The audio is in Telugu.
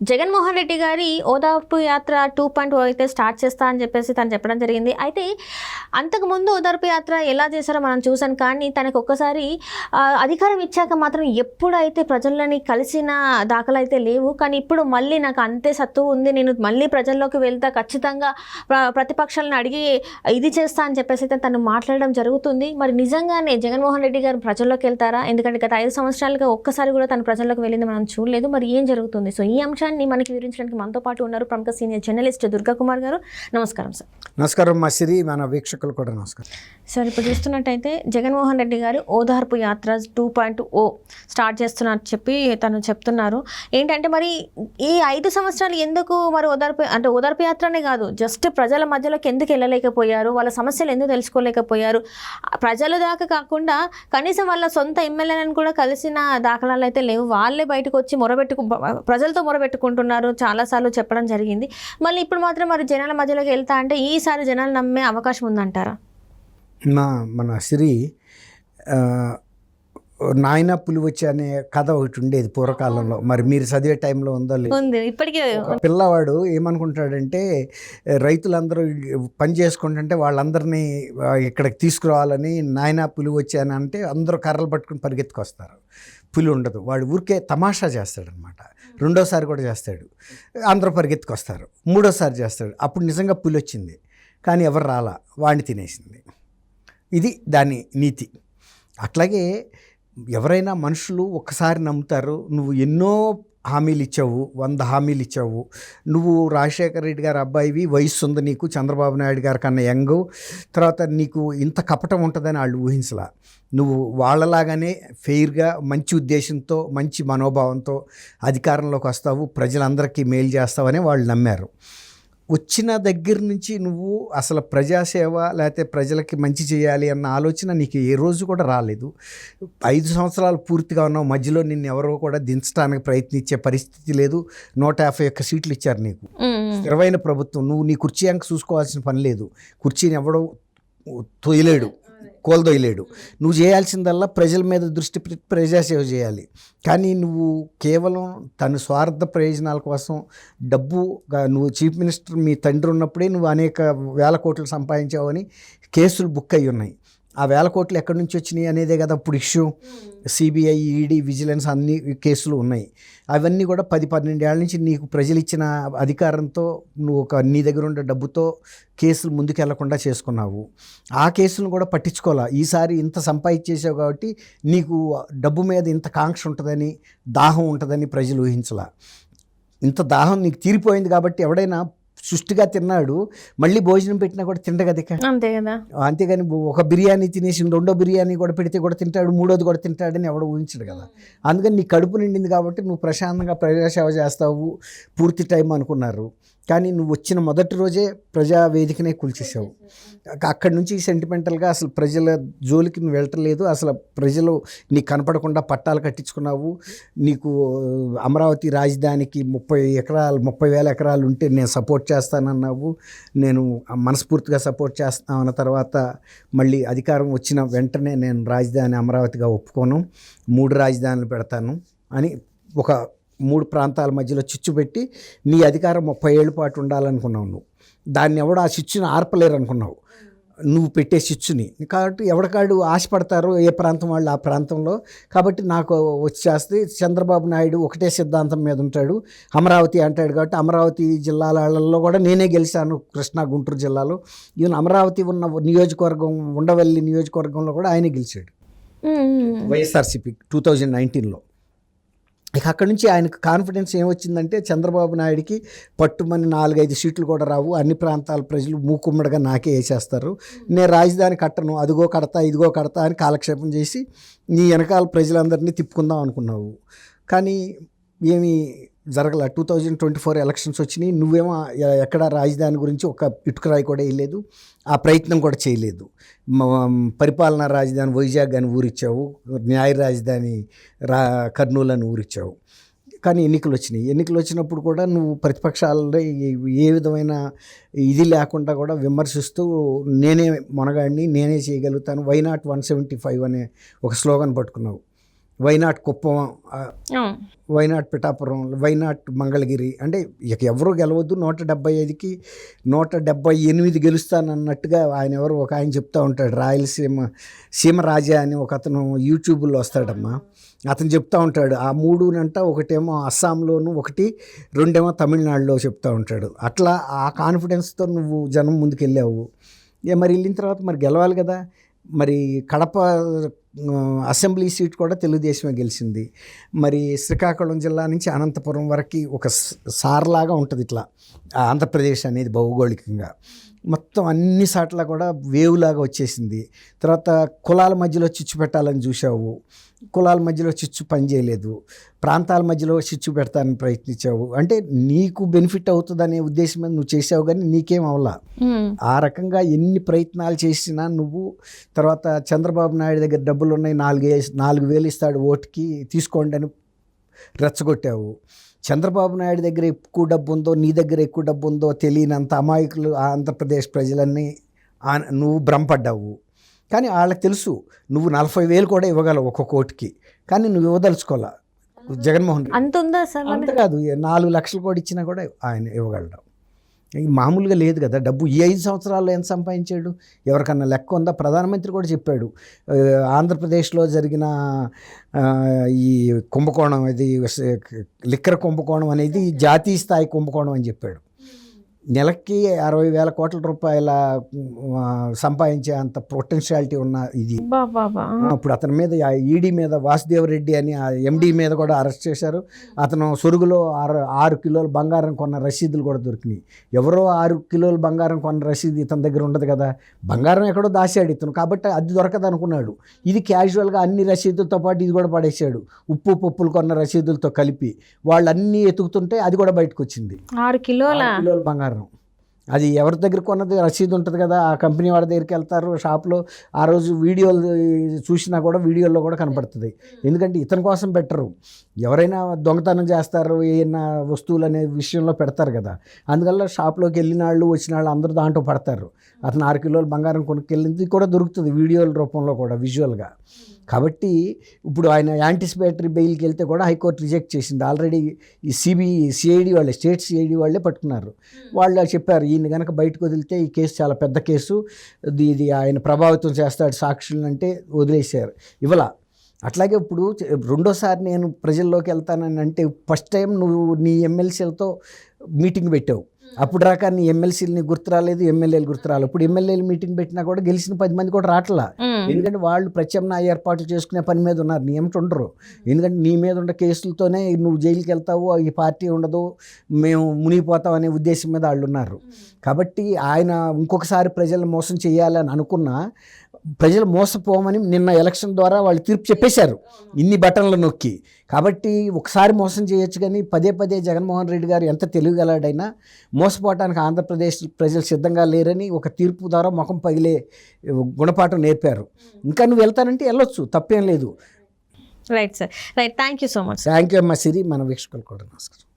జగన్మోహన్ రెడ్డి గారి ఓదార్పు యాత్ర టూ పాయింట్ oh అయితే స్టార్ట్ చేస్తా అని చెప్పేసి తను చెప్పడం జరిగింది. అయితే అంతకుముందు ఓదార్పు యాత్ర ఎలా చేశారో మనం చూసాం కానీ తనకు ఒక్కసారి అధికారం ఇచ్చాక మాత్రం ఎప్పుడైతే ప్రజలని కలిసిన దాఖలు అయితే లేవు. కానీ ఇప్పుడు మళ్ళీ నాకు అంతే సత్తు ఉంది. నేను మళ్ళీ ప్రజల్లోకి వెళ్తా ఖచ్చితంగా ప్ర- ప్రతిపక్షాలను అడిగి ఇది చేస్తా అని చెప్పేసి అయితే తను మాట్లాడడం జరుగుతుంది. మరి నిజంగానే జగన్మోహన్ రెడ్డి గారు ప్రజల్లోకి వెళ్తారా? ఎందుకంటే గత ఐదు సంవత్సరాలుగా ఒక్కసారి కూడా తను ప్రజల్లోకి వెళ్ళింది మనం చూడలేదు. మరి ఏం జరుగుతుంది? సో ఈ అంశం అంశాన్ని మనకి వివరించడానికి మనతో పాటు ఉన్నారు ప్రముఖ సీనియర్ జర్నలిస్ట్ దుర్గా కుమార్ గారు. నమస్కారం సార్. నమస్కారం మా సిరి మన వీక్షకులు కూడా నమస్కారం. సార్ ఇప్పుడు చూస్తున్నట్టయితే జగన్మోహన్ రెడ్డి గారు ఓదార్పు యాత్ర టూ పాయింట్ ఓ స్టార్ట్ చేస్తున్నారు చెప్పి తను చెప్తున్నారు. ఏంటంటే మరి ఈ ఐదు సంవత్సరాలు ఎందుకు మరి ఓదార్పు అంటే ఓదార్పు యాత్రనే కాదు జస్ట్ ప్రజల మధ్యలోకి ఎందుకు వెళ్ళలేకపోయారు వాళ్ళ సమస్యలు ఎందుకు తెలుసుకోలేకపోయారు ప్రజల దాకా కాకుండా కనీసం వాళ్ళ సొంత ఎమ్మెల్యేలను కూడా కలిసిన దాఖలాలు అయితే లేవు. వాళ్ళే బయటకు వచ్చి మొరబెట్టుకు ప్రజలతో మొరబెట్టుకుంటున్నారు చాలాసార్లు చెప్పడం జరిగింది. మళ్ళీ ఇప్పుడు మాత్రం మరి జనాల మధ్యలోకి వెళ్తా అంటే ఈసారి జనాలు నమ్మే అవకాశం ఉందంటారా? మా మన ఆ, నాయన పులి వచ్చి అనే కథ ఒకటి ఉండేది పూర్వకాలంలో. మరి మీరు చదివే టైంలో ఉందో లేదు. ఇప్పటికే పిల్లవాడు ఏమనుకుంటాడంటే రైతులందరూ పని చేసుకుంటుంటే వాళ్ళందరినీ ఇక్కడికి తీసుకురావాలని నాయన పులి వచ్చాను అంటే అందరూ కర్రలు పట్టుకుని పరిగెత్తుకొస్తారు. పులి ఉండదు. వాడు ఊరికే తమాషా చేస్తాడనమాట. రెండోసారి కూడా చేస్తాడు. అందరూ పరిగెత్తుకొస్తారు. మూడోసారి చేస్తాడు. అప్పుడు నిజంగా పులి వచ్చింది. కానీ ఎవరు రాలా? వాడిని తినేసింది. ఇది దాని నీతి. అట్లాగే ఎవరైనా మనుషులు ఒక్కసారి నమ్ముతారు. నువ్వు ఎన్నో హామీలు ఇచ్చావు వంద హామీలు ఇచ్చావు నువ్వు రాజశేఖర రెడ్డి గారు అబ్బాయివి వయస్సు ఉంది నీకు చంద్రబాబు నాయుడు గారి కన్నా యంగ్. తర్వాత నీకు ఇంత కపటం ఉంటుందని వాళ్ళు ఊహించలా. నువ్వు వాళ్ళలాగానే ఫెయిర్గా మంచి ఉద్దేశంతో మంచి మనోభావంతో అధికారంలోకి వస్తావు ప్రజలందరికీ మేలు చేస్తావని వాళ్ళు నమ్మారు. వచ్చిన దగ్గర నుంచి నువ్వు అసలు ప్రజాసేవ లేకపోతే ప్రజలకి మంచి చేయాలి అన్న ఆలోచన నీకు ఏ రోజు కూడా రాలేదు. ఐదు సంవత్సరాలు పూర్తిగా ఉన్నావు. మధ్యలో నిన్ను ఎవరో కూడా దించడానికి ప్రయత్నించే పరిస్థితి లేదు. నూట యాభై ఒక్క సీట్లు ఇచ్చారు నీకు. స్థిరమైన ప్రభుత్వం. నువ్వు నీ కుర్చీ అంక చూసుకోవాల్సిన పని లేదు. కుర్చీని ఎవడో తొయ్యలేడు. కోల్దొయలేడు నువ్వు చేయాల్సిందల్లా ప్రజల మీద దృష్టి పెట్టి ప్రజాసేవ చేయాలి. కానీ నువ్వు కేవలం తన స్వార్థ ప్రయోజనాల కోసం డబ్బు నువ్వు చీఫ్ మినిస్టర్ మీ తండ్రి ఉన్నప్పుడే నువ్వు అనేక వేల కోట్లు సంపాదించావని కేసులు బుక్ అయి ఉన్నాయి ఆ వేల కోట్లు ఎక్కడి నుంచి వచ్చినాయి అనేదే కదా ఇప్పుడు ఇష్యూ. సిబిఐ ఈడీ విజిలెన్స్ అన్ని కేసులు ఉన్నాయి. అవన్నీ కూడా పది పన్నెండేళ్ళ నుంచి నీకు ప్రజలు ఇచ్చిన అధికారంతో నువ్వు ఒక నీ దగ్గర ఉండే డబ్బుతో కేసులు ముందుకెళ్ళకుండా చేసుకున్నావు. ఆ కేసులను కూడా పట్టించుకోవాలా? ఈసారి ఇంత సంపాదించేసావు కాబట్టి నీకు డబ్బు మీద ఇంత కాంక్ష ఉంటుందని దాహం ఉంటుందని ప్రజలు ఊహించలా? ఇంత దాహం నీకు తీరిపోయింది కాబట్టి ఎవడైనా సుష్టిగా తిన్నాడు మళ్ళీ భోజనం పెట్టినా కూడా తిండగది అంతే కదా. అంతేగాని ఒక బిర్యానీ తినేసి రెండో బిర్యానీ కూడా పెడితే కూడా తింటాడు మూడోది కూడా తింటాడని ఎవడో ఊహించడు కదా. అందుకని నీ కడుపు నిండింది కాబట్టి నువ్వు ప్రశాంతంగా ప్రజాసేవ చేస్తావు పూర్తి టైం అనుకున్నారు. కానీ నువ్వు వచ్చిన మొదటి రోజే ప్రజా వేదికనే కూల్చేసావు అక్కడి నుంచి సెంటిమెంటల్గా అసలు ప్రజల జోలికి నువ్వు వెళ్ళట్లేదు అసలు ప్రజలు నీకు కనపడకుండా పట్టాలు కట్టించుకున్నావు. నీకు అమరావతి రాజధానికి ముప్పై ఎకరాలు ముప్పై వేల ఎకరాలు ఉంటే నేను సపోర్ట్ చేస్తానన్నావు. నేను మనస్ఫూర్తిగా సపోర్ట్ చేస్తాను అన్న తర్వాత మళ్ళీ అధికారం వచ్చిన వెంటనే నేను రాజధాని అమరావతిగా ఒప్పుకోను. మూడు రాజధానులు పెడతాను అని ఒక మూడు ప్రాంతాల మధ్యలో చిచ్చు పెట్టి నీ అధికారం ముప్పై ఏళ్ళ పాటు ఉండాలనుకున్నావు నువ్వు. దాన్ని ఎవడు ఆ చిచ్చుని ఆర్పలేరు అనుకున్నావు నువ్వు పెట్టే చిచ్చుని. కాబట్టి ఎవడికాడు ఆశపడతారో ఏ ప్రాంతం వాళ్ళు ఆ ప్రాంతంలో. కాబట్టి నాకు వచ్చేస్తే చంద్రబాబు నాయుడు ఒకటే సిద్ధాంతం మీద ఉంటాడు. అమరావతి అంటాడు కాబట్టి అమరావతి జిల్లాలలో కూడా నేనే గెలిచాను కృష్ణా గుంటూరు జిల్లాలో. ఈవెన్ అమరావతి ఉన్న నియోజకవర్గం ఉండవల్లి నియోజకవర్గంలో కూడా ఆయనే గెలిచాడు. వైఎస్ఆర్సీపీ టూ థౌజండ్ నైన్టీన్లో. ఇక అక్కడి నుంచి ఆయనకు కాన్ఫిడెన్స్ ఏమొచ్చిందంటే చంద్రబాబు నాయుడికి పట్టుమని నాలుగైదు సీట్లు కూడా రావు. అన్ని ప్రాంతాల ప్రజలు మూకుమ్మడిగా నాకే వేసేస్తారు. నేను రాజధాని కట్టను. అదిగో కడతా ఇదిగో కడతా అని కాలక్షేపం చేసి నీ వెనకాల ప్రజలందరినీ తిప్పుకుందాం అనుకున్నావు. కానీ ఏమీ జరగల two thousand twenty four elections వచ్చినాయి. నువ్వేమో ఎక్కడ రాజధాని గురించి ఒక ఇటుకరాయి కూడా వేయలేదు. ఆ ప్రయత్నం కూడా చేయలేదు. పరిపాలనా రాజధాని వైజాగ్ అని ఊరిచ్చావు. న్యాయ రాజధాని రా కర్నూలు అని ఊరిచ్చావు. కానీ ఎన్నికలు వచ్చినాయి. ఎన్నికలు వచ్చినప్పుడు కూడా నువ్వు ప్రతిపక్షాలలో ఏ- ఏ విధమైన ఇది లేకుండా కూడా విమర్శిస్తూ నేనే మొనగాడిని నేనే చేయగలుగుతాను. Why not one seventy five అనే ఒక స్లోగన్ పట్టుకున్నావు. Why not Kuppam why not Pithapuram why not Mangalagiri అంటే ఇక ఎవరు గెలవద్దు. నూట డెబ్బై ఐదుకి నూట డెబ్బై ఎనిమిది గెలుస్తానన్నట్టుగా ఆయన ఎవరు ఒక ఆయన చెప్తా ఉంటాడు. రాయలసీమ సీమ రాజా అని ఒక అతను యూట్యూబ్లో వస్తాడమ్మా. అతను చెప్తా ఉంటాడు ఆ మూడునంట ఒకటేమో అస్సాంలోను ఒకటి రెండేమో తమిళనాడులో చెప్తా ఉంటాడు. అట్లా ఆ కాన్ఫిడెన్స్తో నువ్వు జనం ముందుకు వెళ్ళావు ఇక మరి వెళ్ళిన తర్వాత మరి గెలవాలి కదా. మరి కడప అసెంబ్లీ సీట్ కూడా తెలుగుదేశమే గెలిచింది. మరి శ్రీకాకుళం జిల్లా నుంచి అనంతపురం వరకు ఒక సార్లాగా ఉంటుంది ఇట్లా. ఆంధ్రప్రదేశ్ అనేది భౌగోళికంగా. మొత్తం అన్ని సాట్ల కూడా వేవులాగా వచ్చేసింది. తర్వాత కులాల మధ్యలో చిచ్చు పెట్టాలని చూసావు కులాల మధ్యలో చిచ్చు పనిచేయలేదు ప్రాంతాల మధ్యలో చిచ్చు పెడతానని ప్రయత్నించావు. అంటే నీకు బెనిఫిట్ అవుతుందనే ఉద్దేశం మీద నువ్వు చేసావు కానీ నీకేం అవలా? ఆ రకంగా ఎన్ని ప్రయత్నాలు చేసినా నువ్వు తర్వాత చంద్రబాబు నాయుడు దగ్గర డబ్బులు ఉన్నాయి నాలుగు వేసి- నాలుగు వేలు ఇస్తాడు ఓటుకి తీసుకోండి అని రెచ్చగొట్టావు. చంద్రబాబు నాయుడు దగ్గర ఎక్కువ డబ్బు ఉందో నీ దగ్గర ఎక్కువ డబ్బు ఉందో తెలియనంత అమాయకులు ఆంధ్రప్రదేశ్ ప్రజలన్నీ నువ్వు భ్రమపడ్డావు. కానీ వాళ్ళకి తెలుసు నువ్వు నలభై వేలు కూడా ఇవ్వగలవు ఒక్కొక్క ఓటుకి. కానీ నువ్వు ఇవ్వదలుచుకోవాలా? జగన్మోహన్ రెడ్డి. అంత ఉందా సార్? మరి? అంతేకాదు నాలుగు లక్షలు కూడా ఇచ్చినా కూడా ఆయన ఇవ్వగలడు. మామూలుగా లేదు కదా. డబ్బు ఈ ఐదు సంవత్సరాల్లో ఎంత సంపాదించాడు? ఎవరికన్నా లెక్క ఉందా? ప్రధానమంత్రి కూడా చెప్పాడు. ఆంధ్రప్రదేశ్లో జరిగిన ఈ కుంభకోణం ఇది లిక్కర్ కుంభకోణం అనేది జాతీయ స్థాయి కుంభకోణం అని చెప్పాడు. నెలకి అరవై వేల కోట్ల రూపాయల సంపాదించే అంత పొటెన్షియాలిటీ ఉన్న ఇది. అప్పుడు అతని మీద ఈడీ మీద వాసుదేవ్ రెడ్డి అని ఆ ఎండి మీద కూడా అరెస్ట్ చేశారు. అతను సొరుగులో ఆరు ఆరు కిలోల బంగారం కొన్న రసీదులు కూడా దొరికినాయి. ఎవరో ఆరు కిలోల బంగారం కొన్న రసీదు ఇతని దగ్గర ఉండదు కదా. బంగారం ఎక్కడో దాచాడు ఇతను కాబట్టి అది దొరకదు అనుకున్నాడు. ఇది క్యాజువల్గా అన్ని రసీదులతో పాటు ఇది కూడా పడేశాడు ఉప్పు పప్పులు కొన్న రసీదులతో కలిపి. వాళ్ళు అన్నీ ఎతుకుతుంటే అది కూడా బయటకు వచ్చింది ఆరు కిలోల బంగారం. అది ఎవరి దగ్గర కొన్నది? రసీదు ఉంటుంది కదా ఆ కంపెనీ వాళ్ళ దగ్గరికి వెళ్తారు షాప్లో ఆ రోజు వీడియోలు చూసినా కూడా వీడియోల్లో కూడా కనపడుతుంది. ఎందుకంటే ఇతని కోసం పెట్టరు. ఎవరైనా దొంగతనం చేస్తారు ఏమైనా వస్తువులు అనే విషయంలో పెడతారు కదా. అందువల్ల షాప్లోకి వెళ్ళిన వాళ్ళు వచ్చిన వాళ్ళు అందరూ దాంట్లో పడతారు. అతను ఆరు కిలోలు బంగారం కొనుక్కెళ్ళింది కూడా దొరుకుతుంది వీడియోల రూపంలో కూడా విజువల్గా కాబట్టి ఇప్పుడు ఆయన యాంటిసిపేటరీ బెయిల్కి వెళ్తే కూడా హైకోర్టు రిజెక్ట్ చేసింది. ఆల్రెడీ ఈ సిబి సిఐడి వాళ్ళే స్టేట్ సిఐడి వాళ్ళే పట్టుకున్నారు. వాళ్ళు చెప్పారు ఈయన కనుక బయటకు వదిలితే ఈ కేసు చాలా పెద్ద కేసు. ఇది ఇది ఆయన ప్రభావితం చేస్తాడు సాక్షులను అంటే వదిలేశారు. ఇవలా అట్లాగే ఇప్పుడు రెండోసారి నేను ప్రజల్లోకి వెళ్తానని అంటే ఫస్ట్ టైం నువ్వు నీ ఎమ్మెల్సీలతో మీటింగ్ పెట్టావు. అప్పుడు రాక నీ ఎమ్మెల్సీలని గుర్తు రాలేదు ఎమ్మెల్యేలు గుర్తు రాలేదు. ఇప్పుడు ఎమ్మెల్యేలు మీటింగ్ పెట్టినా కూడా గెలిచిన పది మంది కూడా రావట్లా ఎందుకంటే వాళ్ళు ప్రత్యామ్నాయ ఏర్పాట్లు చేసుకునే పని మీద ఉన్నారు. నీ ఏమిటి ఉండరు. ఎందుకంటే నీ మీద ఉన్న కేసులతోనే నువ్వు జైలుకి వెళ్తావు ఈ పార్టీ ఉండదు మేము మునిగిపోతాం అనే ఉద్దేశం మీద వాళ్ళు ఉన్నారు. కాబట్టి ఆయన ఇంకొకసారి ప్రజలను మోసం చేయాలని అనుకున్నా ప్రజలు మోసపోమని నిన్న ఎలక్షన్ ద్వారా వాళ్ళు తీర్పు చెప్పేశారు. ఇన్ని బటన్లు నొక్కి. కాబట్టి ఒకసారి మోసం చేయొచ్చు కానీ పదే పదే జగన్మోహన్ రెడ్డి గారు ఎంత తెలివిగలాడైనా మోసపోవటానికి ఆంధ్రప్రదేశ్ ప్రజలు సిద్ధంగా లేరని ఒక తీర్పు ద్వారా ముఖం పగిలే గుణపాఠం నేర్పారు. ఇంకా నువ్వు వెళ్తానంటే వెళ్ళొచ్చు తప్పేం లేదు. Right sir right thank you so much thank you అమ్మ సిరి. మన వీక్షకులు కూడా నమస్కారం.